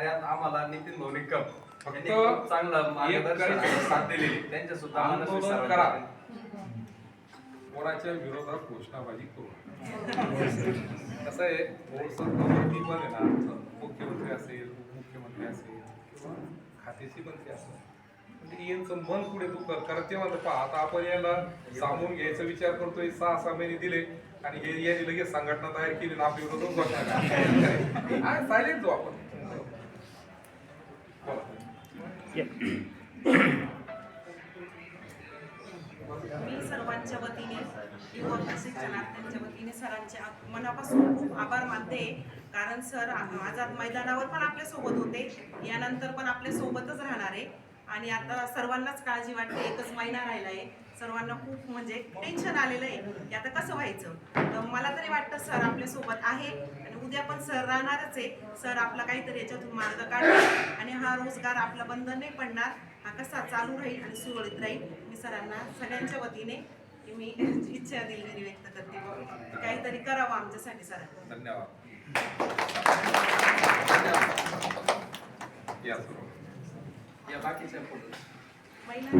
कार्यात आम्हाला नितीन भाऊ निकम फक्त चांगलं मार्गदर्शन आणि साथ दिलेली त्यांच्या सुद्धा आंदोलन सर्वांच्या करा. कोणाच्या विरोधात घोषणाबाजी करू नका. कसं आहे संसदवरती पण आहे ना मुख्यमंत्री असेल उपमुख्यमंत्री असेल किंवा खात्याची मंत्री असेल म्हणजे यांचं मन पुढे तू कर. कारण ते म्हणतात पहा आता आपण याला सामावून घ्यायचा विचार करतोय. सहा सहा महिने दिले आणि हे यांनी लगेच संघटना तयार केली ना आपल्या विरोधात घोषणा सायलेंट जाऊ आपण. मी सर्वांच्या वतीने युवा प्रशिक्षणार्थ्यांच्या वतीने सरांचे मनापासून खूप आभार मानते. कारण सर आझाद मैदानावर पण आपल्यासोबत होते. यानंतर पण आपल्या सोबतच राहणार आहे. आणि आता सर्वांनाच काळजी वाटते. एकच महिना राहिला आहे सर्वांना खूप म्हणजे टेन्शन आलेलं आहे. की आता कसं व्हायचं? तर मला तरी वाटतं सर आपल्यासोबत आहे. उद्या पण सर राहणारच आहे. सर आपला काहीतरी याच्यातून मार्ग काढणार आणि हा रोजगार आपला बंद नाही पडणार. हा कसा चालू राहील आणि सुरळीत राहील मी सरांना सगळ्यांच्या वतीने मी इच्छा दिलगिरी व्यक्त करते. काहीतरी करावं आमच्यासाठी सर धन्यवाद. या सुरू. या बाकीच्या महिला